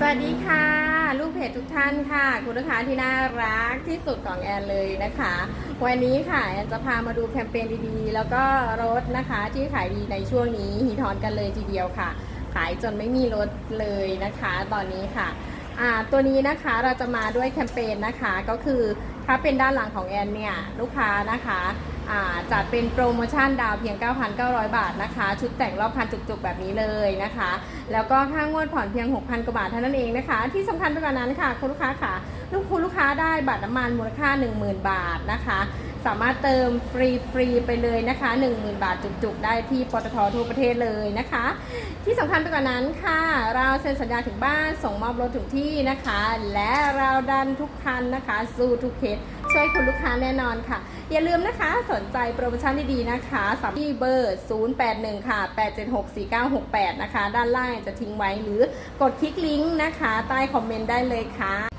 สวัสดีค่ะ ลูกเพจทุกท่านค่ะ คุณลูกค้าที่น่ารักที่สุดของแอนเลยนะคะ วันนี้ค่ะแอนจะพามาดูแคมเปญดีๆ แล้วก็รถนะคะที่ขายดีในช่วงนี้ฮีทอนกันเลยทีเดียวค่ะ ขายจนไม่มีรถเลยนะคะ ตอนนี้ค่ะ อ่าตัวนี้นะคะเราจะมาด้วยแคมเปญนะคะก็คือถ้าเป็นด้านหลังของแอนเนี่ยลูกค้านะคะอ่าจัดเป็นโปรโมชั่นดาวเพียง 9,900 บาทนะคะ ชุดแต่งรอบคันจุกๆ แบบนี้เลยนะคะ แล้วก็ค่างวดผ่อนเพียง 6,000 กว่าบาทเท่านั้นเองนะคะ ที่สำคัญไปกว่านั้นค่ะคุณลูกค้าค่ะลูกคุณลูกค้าได้บัตรน้ำมันมูลค่า 10,000 บาทนะคะสามารถเติมฟรีฟรีๆไปเลยนะคะ 10,000 บาทจุกๆ ได้ที่ปตททั่วประเทศเลยนะคะ ที่สำคัญไปกว่านั้นค่ะ เราเซ็นสัญญาถึงบ้านส่งมอบรถถึงที่นะคะ และเราดันทุกคันนะคะ สู้ทุกเคสช่วยคุณลูกค้าแน่นอนค่ะ อย่าลืมนะคะสนใจโปรโมชั่นดีๆนะคะสามที่เบอร์ 081 ค่ะ 8764968 นะคะ ด้านล่างจะทิ้งไว้หรือกดคลิกลิงก์นะคะ ใต้คอมเมนต์ได้เลยค่ะ